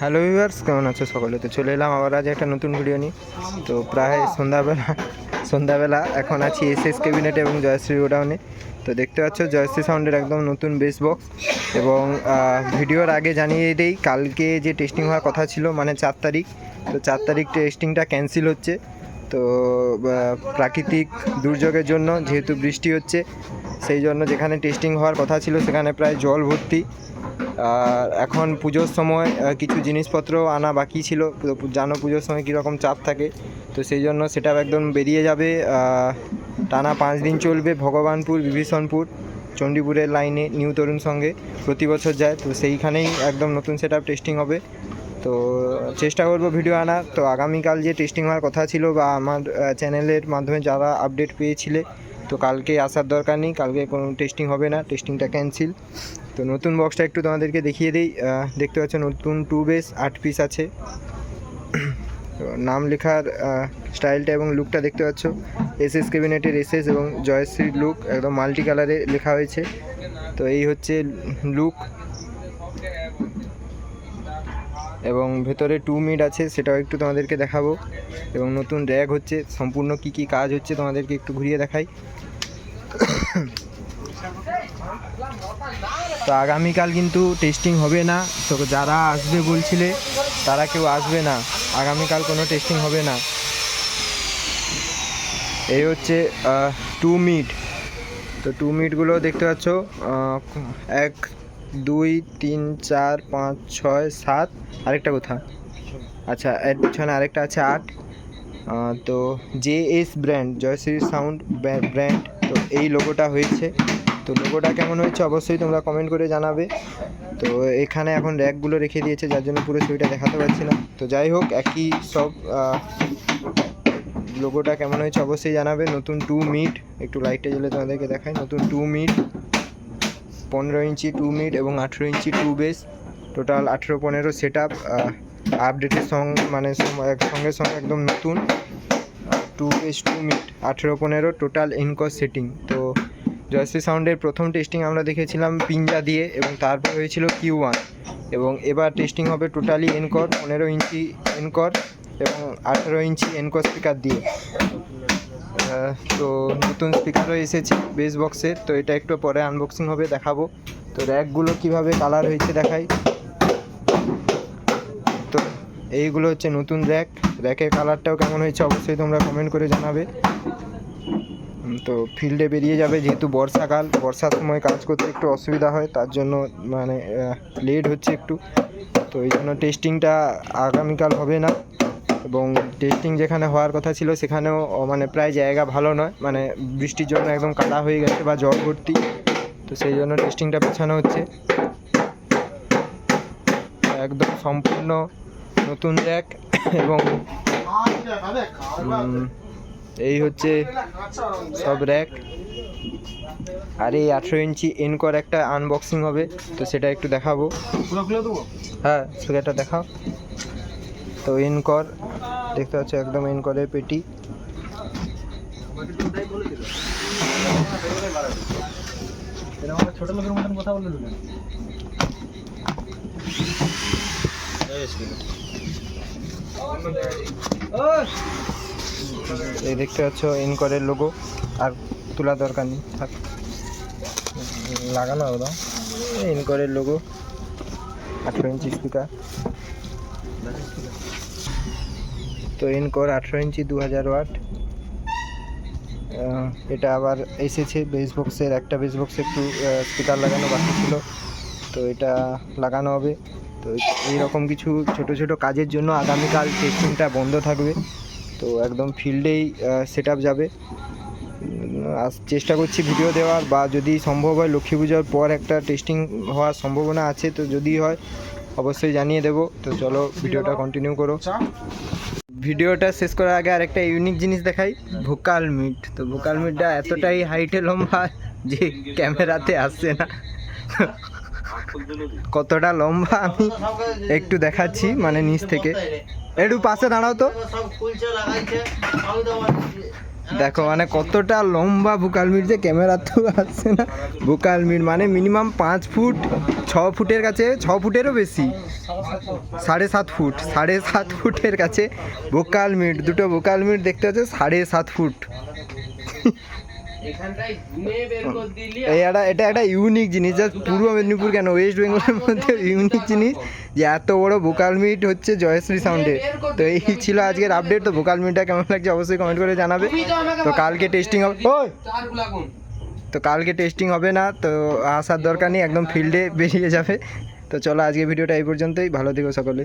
Hello viewers, কেমন আছো সকলে? তো চলে এলাম আবার আজ একটা নতুন ভিডিও নিয়ে। তো প্রায় সন্ধ্যাবেলা সন্ধ্যাবেলা এখন আছি এস এস ক্যাবিনেট এবং জয়শ্রী গোডাউনে। তো দেখতে পাচ্ছ, জয়শ্রী সাউন্ডের একদম নতুন বেস বক্স এবং ভিডিওর আগে জানিয়ে দিই, কালকে যে টেস্টিং হওয়ার কথা ছিল মানে চার তারিখ, তো চার তারিখ টেস্টিংটা ক্যান্সেল হচ্ছে। তো প্রাকৃতিক দুর্যোগের জন্য যেহেতু বৃষ্টি হচ্ছে, সেই জন্য যেখানে টেস্টিং হওয়ার কথা ছিল, সেখানে প্রায় জল ভর্তি। এখন পুজোর সময় কিছু জিনিসপত্র আনা বাকি ছিল। জানো পুজোর সময় কীরকম চাপ থাকে। তো সেই জন্য সেটা একদম বেরিয়ে যাবে। টানা পাঁচ দিন চলবে ভগবানপুর, বিভীষণপুর, চণ্ডীপুরের লাইনে নিউ তরুণ সঙ্গে প্রতি বছর যায়। তো সেইখানেই একদম নতুন সেট আপ টেস্টিং হবে। তো চেষ্টা করব ভিডিও আনার। তো আগামীকাল যে টেস্টিং হওয়ার কথা ছিল বা আমার চ্যানেলের মাধ্যমে যারা আপডেট পেয়েছিলে তো কালকে আসার দরকার নেই, কালকে কোনো টেস্টিং হবে না টেস্টিংটা ক্যান্সেল তো নতুন বক্সটা একটু তোমাদেরকে দেখিয়ে দিই দেখতে পাচ্ছ নতুন টু বেস আট পিস আছে। নাম লেখার স্টাইলটা এবং লুকটা দেখতে পাচ্ছ। এস এস ক্যাবিনেটের এস এস এবং জয়শ্রীর লুক একদম মাল্টি কালারে লেখা হয়েছে। তো এই হচ্ছে লুক এবং ভেতরে টু মিড আছে, সেটাও একটু তোমাদেরকে দেখাবো। এবং নতুন র্যাগ হচ্ছে, সম্পূর্ণ কি কি কাজ হচ্ছে তোমাদেরকে একটু ঘুরিয়ে দেখাই। তো আগামীকাল কিন্তু টেস্টিং হবে না। তো যারা আসবে বলছিলে, তারা কেউ আসবে না। আগামীকাল কোনো টেস্টিং হবে না। এই হচ্ছে টু মিট তো টু মিটগুলো দেখতে পাচ্ছ এক দুই, তিন, চার, পাঁচ, ছয়, সাত, আরেকটা কোথা আচ্ছা এর পিছনে আরেকটা আছে আট। তো J S brand, Joyshree sound brand, তো এই লোগোটা হয়েছে। তো লোগোটা কেমন হয়েছে অবশ্যই তোমরা কমেন্ট করে জানাবে। তো এখানে এখন র্যাকগুলো রেখে দিয়েছে, যার জন্য পুরো ছবিটা দেখাতে পারছি না। তো যাই হোক, একই সব লোগোটা কেমন হয়েছে অবশ্যই জানাবে। নতুন টু মিট, একটু লাইটে জ্বলে তোমাদেরকে দেখাই। নতুন টু মিট পনেরো ইঞ্চি টু মিট এবং আঠেরো ইঞ্চি টু বেস টোটাল আঠেরো পনেরো সেট আপ আপডেটের সং মানে সঙ্গে সঙ্গে একদম নতুন টু বেস টু মিট আঠেরো পনেরো টোটাল ইনকস সেটিং তো জয়শ্রী সাউন্ডের প্রথম টেস্টিং আমরা দেখেছিলাম পিঞ্জা দিয়ে এবং তারপর হয়েছিল কিউ ওয়ান এবং এবার টেস্টিং হবে টোটালি এনকর পনেরো ইঞ্চি এনকর এবং আঠেরো ইঞ্চি এনকর স্পিকার দিয়ে। তো নতুন স্পিকারও এসেছে বেস বক্সের তো এটা একটু পরে আনবক্সিং হবে, দেখাবো। তো র্যাকগুলো কীভাবে কালার হয়েছে দেখাই। তো এইগুলো হচ্ছে নতুন র্যাক র্যাকের কালারটাও কেমন হয়েছে অবশ্যই তোমরা কমেন্ট করে জানাবে। তো ফিল্ডে বেরিয়ে যাবে, যেহেতু বর্ষাকাল। বর্ষার সময় কাজ করতে একটু অসুবিধা হয়, তার জন্য মানে লেট হচ্ছে একটু। তো এই জন্য টেস্টিংটা আগামীকাল হবে না। এবং টেস্টিং যেখানে হওয়ার কথা ছিল সেখানেও মানে প্রায় জায়গা ভালো নয়। মানে বৃষ্টির জন্য একদম কাদা হয়ে গেছে বা জল ভর্তি। তো সেই জন্য টেস্টিংটা পেছানো হচ্ছে। একদম সম্পূর্ণ নতুন র্যাক এবং এই হচ্ছে সব র্যাক আর এই আঠেরো ইঞ্চি এনকর একটা আনবক্সিং হবে তো সেটা একটু দেখাবো। হ্যাঁ সেটা দেখাও। তো এনকর দেখতে পাচ্ছ একদম এনকরের পেটি। ছোট লোকের মতন কথা বলে দিলেন এই দেখতে পাচ্ছ এনকরের লোগো আর তোলা দরকার নেই থাক। লাগানো একদম এনকরের লোগো আঠেরো ইঞ্চি স্পিকার তো এনকর আঠেরো ইঞ্চি দু হাজার ওয়াট এটা আবার এসেছে বেস বক্সের একটা বেস বক্সে একটু স্পিকার লাগানো বাকি ছিল। তো এটা লাগানো হবে। তো এইরকম কিছু ছোট ছোট কাজের জন্য আগামীকাল টেস্টিংটা বন্ধ থাকবে। তো একদম ফিল্ডেই সেট যাবে। চেষ্টা করছি ভিডিও দেওয়ার, বা যদি সম্ভব হয় লক্ষ্মী পুজোর পর একটা টেস্টিং হওয়ার সম্ভাবনা আছে। তো যদি হয় অবশ্যই জানিয়ে দেবো। তো চলো ভিডিওটা কন্টিনিউ করো। ভিডিওটা শেষ করার আগে আরেকটা ইউনিক জিনিস দেখাই। Vocal mid. তো ভোকাল মিটটা এতটাই হাইটে লম্বা যে ক্যামেরাতে আসছে না। কতটা লম্বা আমি একটু দেখাচ্ছি মানে নিচ থেকে। একটু পাশে দাঁড়াও তো। দেখো মানে কতটা লম্বা ভুকাল মিট যে ক্যামেরা তো আসছে না। ভুকাল মিট মানে মিনিমাম পাঁচ ফুট, ছ ফুটের কাছে, ছ ফুটেরও বেশি। সাড়ে সাত ফুট, সাড়ে সাত ফুটের কাছে বোকাল মিট দুটো বোকাল মিট দেখতে হচ্ছে সাড়ে সাত ফুট। একটা এটা একটা ইউনিক জিনিস। জাস্ট পূর্ব মেদিনীপুর কেন? ওয়েস্ট বেঙ্গলের মধ্যে ইউনিক জিনিস যে এত বড় ভোকাল মিট হচ্ছে জয়শ্রী সাউন্ডে তো এই ছিল আজকের আপডেট তো ভোকাল মিটটা কেমন লাগছে অবশ্যই কমেন্ট করে জানাবে। তো কালকে টেস্টিং হবে ওই! তো কালকে টেস্টিং হবে না তো আসার দরকার নেই একদম ফিল্ডে বেরিয়ে যাবে। তো চলো আজকে ভিডিওটা এই পর্যন্তই। ভালো থেকো সকলে।